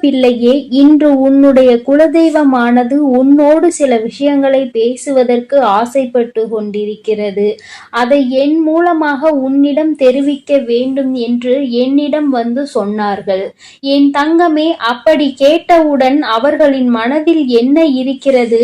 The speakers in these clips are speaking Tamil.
பிள்ளையே இன்று உன்னுடைய குலதெய்வமானது உன்னோடு சில விஷயங்களை பேசுவதற்கு ஆசைப்பட்டு கொண்டிருக்கிறது. அதை என் மூலமாக உன்னிடம் தெரிவிக்க வேண்டும் என்று என்னிடம் வந்து சொன்னார்கள். என் தங்கமே அப்படி கேட்டவுடன் அவர்களின் மனதில் என்ன இருக்கிறது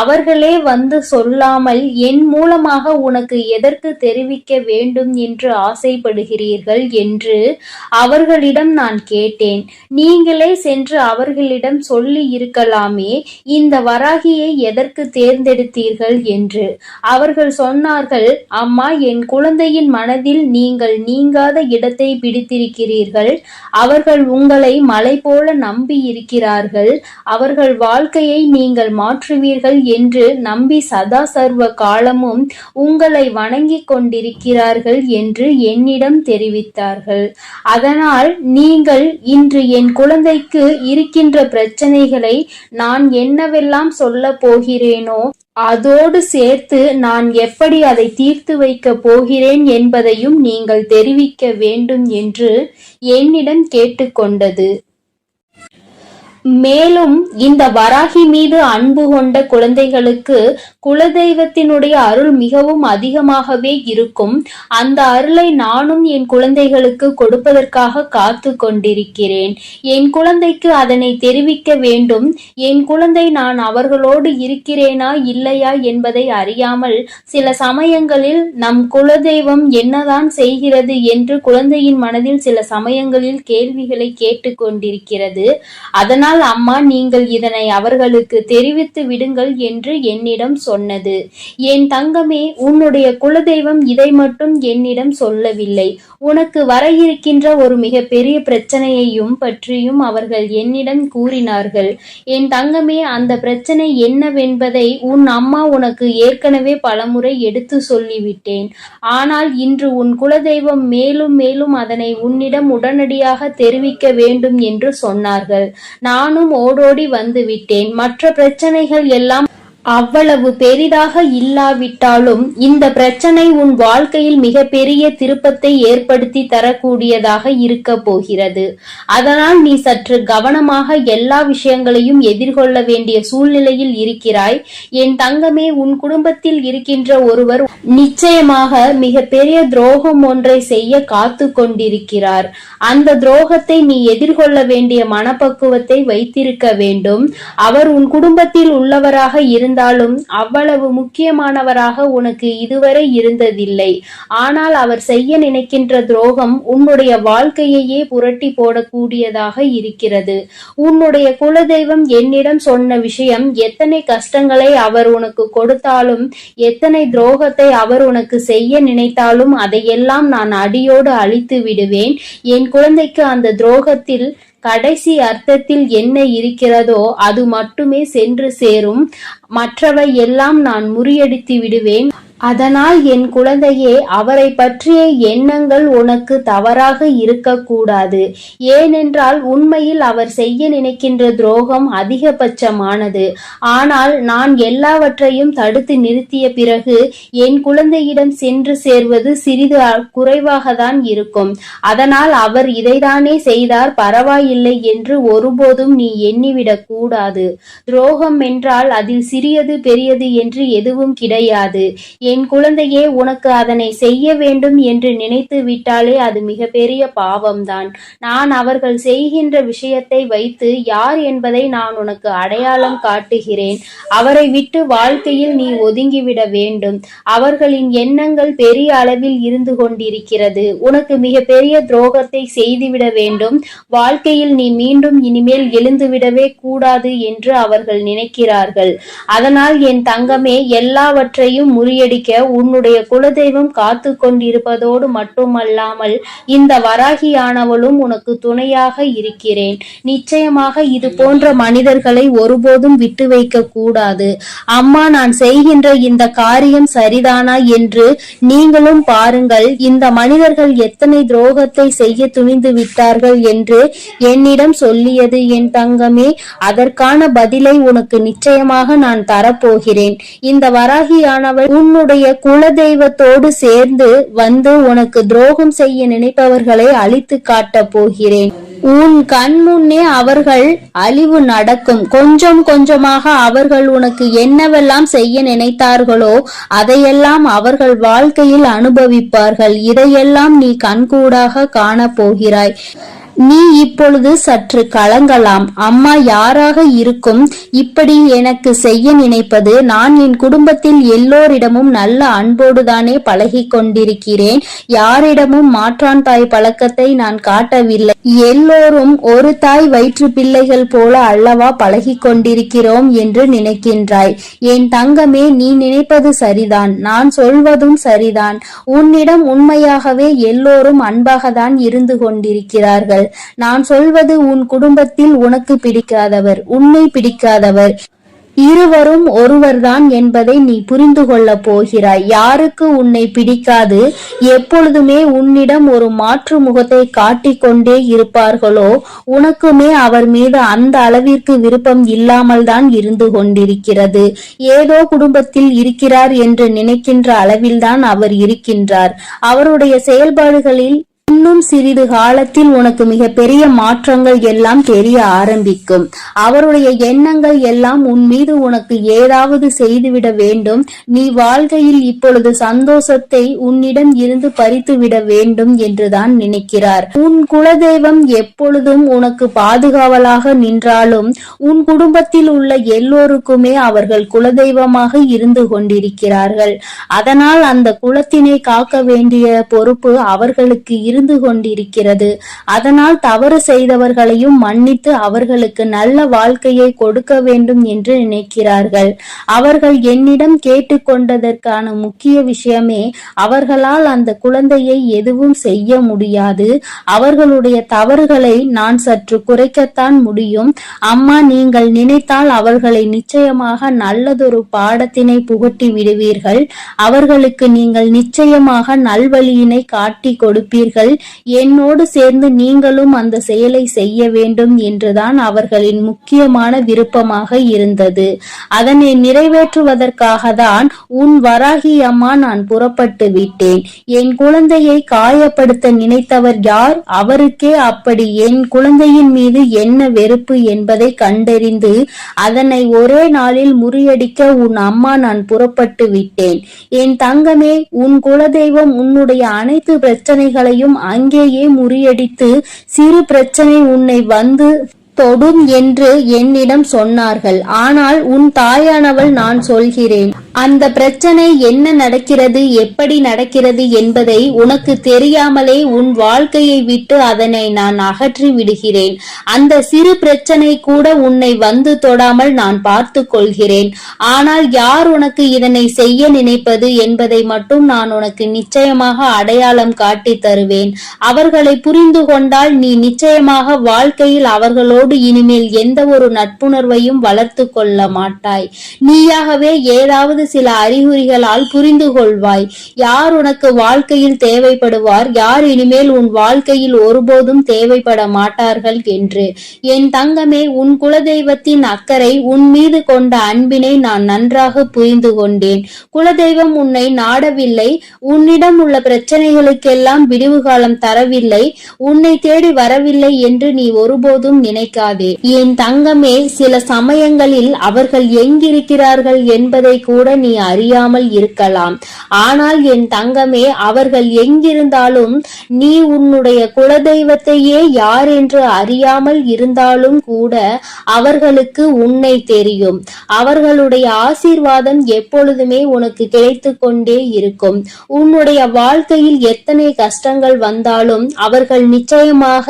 அவர்களே வந்து சொல்லாமல் என் மூலமாக உனக்கு எதற்கு தெரிவிக்க வேண்டும் என்று ஆசைப்படுகிறீர்கள் என்று அவர்களிடம் நான் கேட்டேன். நீங்களே சென்று அவர்களிடம் சொல்லி இருக்கலாமே இந்த வராகியை எதற்கு தேர்ந்தெடுத்தீர்கள் என்று? அவர்கள் சொன்னார்கள் அம்மா என் குழந்தையின் மனதில் நீங்கள் நீங்காத இடத்தை பிடித்திருக்கிறீர்கள். அவர்கள் உங்களை மலை போல நம்பி இருக்கிறார்கள் அவர்கள் வாழ்க்கையை நீங்கள் மாற்றுவீர்கள் என்று நம்பி சதா சர்வ காலமும் உங்களை வணங்கிக் கொண்டிருக்கிறார்கள் என்று என்னிடம் தெரிவித்தார்கள். அதனால் நீங்கள் இன்று என் குழந்தைக்கு இருக்கின்ற பிரச்சனைகளை நான் என்னவெல்லாம் சொல்ல போகிறேனோ அதோடு சேர்த்து நான் எப்படி அதை தீர்த்து வைக்க போகிறேன் என்பதையும் நீங்கள் தெரிவிக்க வேண்டும் என்று என்னிடம் கேட்டுக்கொண்டது. மேலும் இந்த வராகி மீது அன்பு கொண்ட குழந்தைகளுக்கு குலதெய்வத்தினுடைய அருள் மிகவும் அதிகமாகவே இருக்கும். அந்த அருளை நானும் என் குழந்தைகளுக்கு கொடுப்பதற்காக காத்து கொண்டிருக்கிறேன். என் குழந்தைக்கு அதனை தெரிவிக்க வேண்டும். என் குழந்தை நான் அவர்களோடு இருக்கிறேனா இல்லையா என்பதை அறியாமல் சில சமயங்களில் நம் குலதெய்வம் என்னதான் செய்கிறது என்று குழந்தையின் மனதில் சில சமயங்களில் கேள்விகளை கேட்டுக்கொண்டிருக்கிறது அதனால் அம்மா நீங்கள் இதனை அவர்களுக்கு தெரிவித்து விடுங்கள் என்று என்னிடம் சொன்னது. என் தங்கமே உன்னுடைய குலதெய்வம் இதை மட்டும் என்னிடம் சொல்லவில்லை. உனக்கு வர இருக்கின்ற ஒரு மிகப்பெரிய பிரச்சனையையும் பற்றியும் அவர்கள் என்னிடம் கூறினார்கள். என் தங்கமே அந்த பிரச்சனை என்னவென்பதை உன் அம்மா உனக்கு ஏற்கனவே பலமுறை எடுத்து சொல்லிவிட்டேன். ஆனால் இன்று உன் குலதெய்வம் மேலும் மேலும் அதனை உன்னிடம் உடனடியாக தெரிவிக்க வேண்டும் என்று சொன்னார்கள். நானும் ஓடோடி வந்து விட்டேன் மற்ற பிரச்சனைகள் எல்லாம் அவ்வளவு பெரிதாக இல்லாவிட்டாலும் இந்த பிரச்சனை உன் வாழ்க்கையில் மிகப்பெரிய திருப்பத்தை ஏற்படுத்தி தரக்கூடியதாக இருக்க போகிறது. அதனால் நீ சற்று கவனமாக எல்லா விஷயங்களையும் எதிர்கொள்ள வேண்டிய சூழ்நிலையில் இருக்கிறாய். என் தங்கமே உன் குடும்பத்தில் இருக்கின்ற ஒருவர் நிச்சயமாக மிக பெரிய துரோகம் ஒன்றை செய்ய காத்து கொண்டிருக்கிறார். அந்த துரோகத்தை நீ எதிர்கொள்ள வேண்டிய மனப்பக்குவத்தை வைத்திருக்க வேண்டும். அவர் உன் குடும்பத்தில் உள்ளவராக இருந்த இருந்தாலும் அவ்வளவு முக்கியமானவராக உனக்கு இதுவரை இருந்ததில்லை. ஆனால் அவர் செய்ய நினைக்கின்ற துரோகம் உன்னுடைய வாழ்க்கையையே புரட்டி போடக்கூடியதாக இருக்கிறது. உன்னுடைய குலதெய்வம் என்னிடம் சொன்ன விஷயம் எத்தனை கஷ்டங்களை அவர் உனக்கு கொடுத்தாலும் எத்தனை துரோகத்தை அவர் உனக்கு செய்ய நினைத்தாலும் அதையெல்லாம் நான் அடியோடு அழித்து விடுவேன். என் குழந்தைக்கு அந்த துரோகத்தில் கடைசி அர்த்தத்தில் என்ன இருக்கிறதோ அது மட்டுமே சென்று சேரும். மற்றவை எல்லாம் நான் முறியடித்து விடுவேன். அதனால் என் குழந்தையே அவரை பற்றிய எண்ணங்கள் உனக்கு தவறாக இருக்கக்கூடாது. ஏனென்றால் உண்மையில் அவர் செய்ய நினைக்கின்ற துரோகம் அதிகபட்சமானது. ஆனால் நான் எல்லாவற்றையும் தடுத்து நிறுத்திய பிறகு என் குழந்தையிடம் சென்று சேர்வது சிறிது குறைவாக தான் இருக்கும். அதனால் அவர் இதைதானே செய்தார் பரவாயில்லை என்று ஒருபோதும் நீ எண்ணிவிடக் கூடாது. துரோகம் என்றால் அதில் சிறியது பெரியது என்று எதுவும் கிடையாது. என் குழந்தையே உனக்கு அதனை செய்ய வேண்டும் என்று நினைத்து விட்டாலே அது மிகப்பெரிய பாவம்தான். நான் அவர்கள் செய்கின்ற விஷயத்தை வைத்து யார் என்பதை நான் உனக்கு அடையாளம் காட்டுகிறேன். அவரை விட்டு வாழ்க்கையில் நீ ஒதுங்கிவிட வேண்டும். அவர்களின் எண்ணங்கள் பெரிய அளவில் இருந்து கொண்டிருக்கிறது. உனக்கு மிகப்பெரிய துரோகத்தை செய்துவிட வேண்டும். வாழ்க்கையில் நீ மீண்டும் இனிமேல் எழுந்துவிடவே கூடாது என்று அவர்கள் நினைக்கிறார்கள். அதனால் என் தங்கமே எல்லாவற்றையும் முறியடி பிடிக்க உன்னுடைய குலதெய்வம் காத்து கொண்டிருப்பதோடு மட்டுமல்லாமல் இந்த வராகியானவளும் உனக்கு துணையாக இருக்கிறேன். நிச்சயமாக இது போன்ற மனிதர்களை ஒருபோதும் விட்டு வைக்க கூடாது. அம்மா நான் செய்கின்ற இந்த காரியம் சரிதானா என்று நீங்களும் பாருங்கள். இந்த மனிதர்கள் எத்தனை துரோகத்தை செய்ய துணிந்து விட்டார்கள் என்று என்னிடம் சொல்லியது என் தங்கமே. அதற்கான பதிலை உனக்கு நிச்சயமாக நான் தரப்போகிறேன். இந்த வராகியானவள் உன்னுடைய குலதெய்வத்தோடு சேர்ந்து வந்து உனக்கு துரோகம் செய்ய நினைப்பவர்களை அழித்து காட்டப் போகிறேன். உன் கண் முன்னே அவர்கள் அழிவு நடக்கும். கொஞ்சம் கொஞ்சமாக அவர்கள் உனக்கு என்னவெல்லாம் செய்ய நினைத்தார்களோ அதையெல்லாம் அவர்கள் வாழ்க்கையில் அனுபவிப்பார்கள். இதையெல்லாம் நீ கண்கூடாக காணப் போகிறாய். நீ இப்பொழுது சற்று கலங்கலாம். அம்மா யாராக இருக்கும்? இப்படி எனக்கு செய்ய நினைப்பது நான் என் குடும்பத்தில் எல்லோரிடமும் நல்ல அன்போடுதானே பழகி கொண்டிருக்கிறேன். யாரிடமும் மாற்றான் தாய் பழக்கத்தை நான் காட்டவில்லை. எல்லோரும் ஒரு தாய் வயிற்று பிள்ளைகள் போல அல்லவா பழகி கொண்டிருக்கிறோம் என்று நினைக்கின்றாய். என் தங்கமே நீ நினைப்பது சரிதான். நான் சொல்வதும் சரிதான். உன்னிடம் உண்மையாகவே எல்லோரும் அன்பாகத்தான் இருந்து கொண்டிருக்கிறார்கள். நான் சொல்வது உன் குடும்பத்தில் உனக்கு பிடிக்காதவர் உன்னை பிடிக்காதவர். இருவரும் ஒருவர்தான் என்பதை நீ புரிந்து கொள்ளப் போகிறாய். யாருக்கு உன்னை பிடிக்காது? எப்பொழுதுமே உன்னிடம் ஒரு மாற்று முகத்தை காட்டிக்கொண்டே இருப்பார்களோ? உனக்குமே அவர் மீது அந்த அளவிற்கு விருப்பம் இல்லாமல் தான் இருந்து கொண்டிருக்கிறது. ஏதோ குடும்பத்தில் இருக்கிறார் என்று நினைக்கின்ற அளவில்தான் அவர் இருக்கின்றார். அவருடைய செயல்பாடுகளில் இன்னும் சிறிது காலத்தில் உனக்கு மிக பெரிய மாற்றங்கள் எல்லாம் தெரிய ஆரம்பிக்கும். அவருடைய எண்ணங்கள் எல்லாம் உன் மீது உனக்கு ஏதாவது செய்துவிட வேண்டும். நீ வாழ்க்கையில் இப்பொழுது சந்தோஷத்தை உன்னிடம் இருந்து பறித்து விட வேண்டும் என்றுதான் நினைக்கிறார். உன் குலதெய்வம் எப்பொழுதும் உனக்கு பாதுகாவலாக நின்றாலும் உன் குடும்பத்தில் உள்ள எல்லோருக்குமே அவர்கள் குலதெய்வமாக இருந்து கொண்டிருக்கிறார்கள். அதனால் அந்த குலத்தினை காக்க வேண்டிய பொறுப்பு அவர்களுக்கு இருந்து கொண்டிருக்கிறது. அதனால் தவறு செய்தவர்களையும் மன்னித்து அவர்களுக்கு நல்ல வாழ்க்கையை கொடுக்க வேண்டும் என்று நினைக்கிறார்கள். அவர்கள் என்னிடம் கேட்டுக்கொண்டதற்கான முக்கிய விஷயமே அவர்களால் அந்த குழந்தையை எதுவும் செய்ய முடியாது. அவர்களுடைய தவறுகளை நான் சற்று குறைக்கத்தான் முடியும். அம்மா நீங்கள் நினைத்தால் அவர்களை நிச்சயமாக நல்லதொரு பாடத்தினை புகட்டி விடுவீர்கள். அவர்களுக்கு நீங்கள் நிச்சயமாக நல்வழியினை காட்டி கொடுப்பீர்கள். என்னோடு சேர்ந்து நீங்களும் அந்த செயலை செய்ய வேண்டும் என்றுதான் அவர்களின் முக்கியமான விருப்பமாக இருந்தது. அதனை நிறைவேற்றுவதற்காக தான் உன் வராகி அம்மா நான் புறப்பட்டு விட்டேன். என் குழந்தையை காயப்படுத்த நினைத்தவர் யார்? அவருக்கே அப்படி என் குழந்தையின் மீது என்ன வெறுப்பு என்பதை கண்டறிந்து அதனை ஒரே நாளில் முறியடிக்க உன் அம்மா நான் புறப்பட்டு விட்டேன். என் தங்கமே உன் குலதெய்வம் உன்னுடைய அனைத்து பிரச்சனைகளையும் அங்கேயே முறியடித்து சிறு பிரச்சனை உன்னை வந்து தொடும் என்று என்னிடம் சொன்னார்கள். ஆனால் உன் தாயானவள் நான் சொல்கிறேன். அந்த பிரச்சனை என்ன நடக்கிறது எப்படி நடக்கிறது என்பதை உனக்கு தெரியாமலே உன் வாழ்க்கையை விட்டு அதனை நான் அகற்றி விடுகிறேன். அந்த சிறு பிரச்சனை கூட உன்னை வந்து தொடாமல் நான் பார்த்து கொள்கிறேன். ஆனால் யார் உனக்கு இதனை செய்ய நினைப்பது என்பதை மட்டும் நான் உனக்கு நிச்சயமாக அடையாளம் காட்டி தருவேன். அவர்களை புரிந்து கொண்டால் நீ நிச்சயமாக வாழ்க்கையில் அவர்களோடு இனிமேல் எந்த ஒரு நட்புணர்வையும் வளர்த்து கொள்ள மாட்டாய். நீயாகவே ஏதாவது சில அறிகுறிகளால் புரிந்து கொள்வாய். யார் உனக்கு வாழ்க்கையில் தேவைப்படுவார்? யார் இனிமேல் உன் வாழ்க்கையில் ஒருபோதும் தேவைப்பட மாட்டார்கள் என்று. என் தங்கமே உன் குலதெய்வத்தின் அக்கறை உன் மீது கொண்ட அன்பினை நான் நன்றாக புரிந்து கொண்டேன். குலதெய்வம் உன்னை நாடவில்லை. உன்னிடம் உள்ள பிரச்சனைகளுக்கெல்லாம் விடிவு காலம் தரவில்லை. உன்னை தேடி வரவில்லை என்று நீ ஒருபோதும் நினைக்காதே என் தங்கமே சில சமயங்களில் அவர்கள் எங்கிருக்கிறார்கள் என்பதை கூட நீ அறியாமல் இருக்கலாம். ஆனால் என் தங்கமே அவர்கள் எங்கிருந்தாலும் நீ உன்னுடைய குலதெய்வத்தையே யார் என்று அறியாமல் இருந்தாலும் கூட அவர்களுக்கு உன்னை தெரியும். அவர்களுடைய ஆசீர்வாதம் எப்பொழுதுமே உனக்கு கிடைத்து கொண்டே இருக்கும். உன்னுடைய வாழ்க்கையில் எத்தனை கஷ்டங்கள் வந்தாலும் அவர்கள் நிச்சயமாக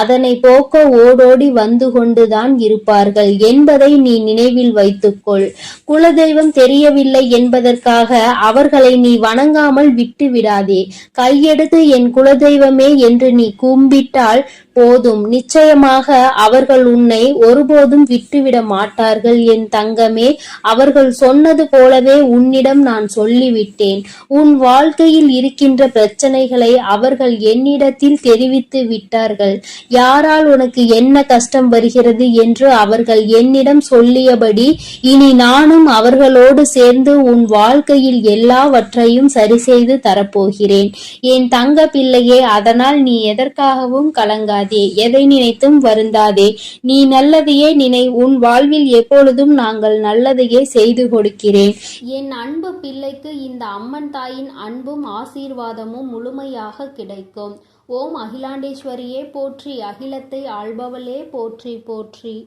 அதனை போக்க ஓடோடி வந்து கொண்டுதான் இருப்பார்கள். என்பதை நீ நினைவில் வைத்துக்கொள். குலதெய்வம் தெரியவில்லை என்பதற்காக அவர்களை நீ வணங்காமல் விட்டு விடாதே கையெடுத்து என் குலதெய்வமே என்று நீ கும்பிட்டால் போதும். நிச்சயமாக அவர்கள் உன்னை ஒருபோதும் விட்டுவிட மாட்டார்கள். என் தங்கமே அவர்கள் சொன்னது போலவே உன்னிடம் நான் சொல்லிவிட்டேன். உன் வாழ்க்கையில் இருக்கின்ற பிரச்சனைகளை அவர்கள் என்னிடத்தில் தெரிவித்து விட்டார்கள். யாரால் உனக்கு என்ன கஷ்டம் வருகிறது என்று அவர்கள் என்னிடம் சொல்லியபடி இனி நானும் அவர்களோடு சேர்ந்து உன் வாழ்க்கையில் எல்லாவற்றையும் சரி செய்து தரப்போகிறேன். என் தங்க பிள்ளையே அதனால் நீ எதற்காகவும் கலங்காது. எதை நினைத்தும் வருந்தாதே. நீ நல்லதையே நினை உன் வாழ்வில் எப்பொழுதும் நாங்கள் நல்லதையே செய்து கொடுக்கிறேன். என் அன்பு பிள்ளைக்கு இந்த அம்மன் தாயின் அன்பும் ஆசீர்வாதமும் முழுமையாக கிடைக்கும். ஓம் அகிலாண்டேஸ்வரியே போற்றி அகிலத்தை ஆள்பவளே போற்றி போற்றி.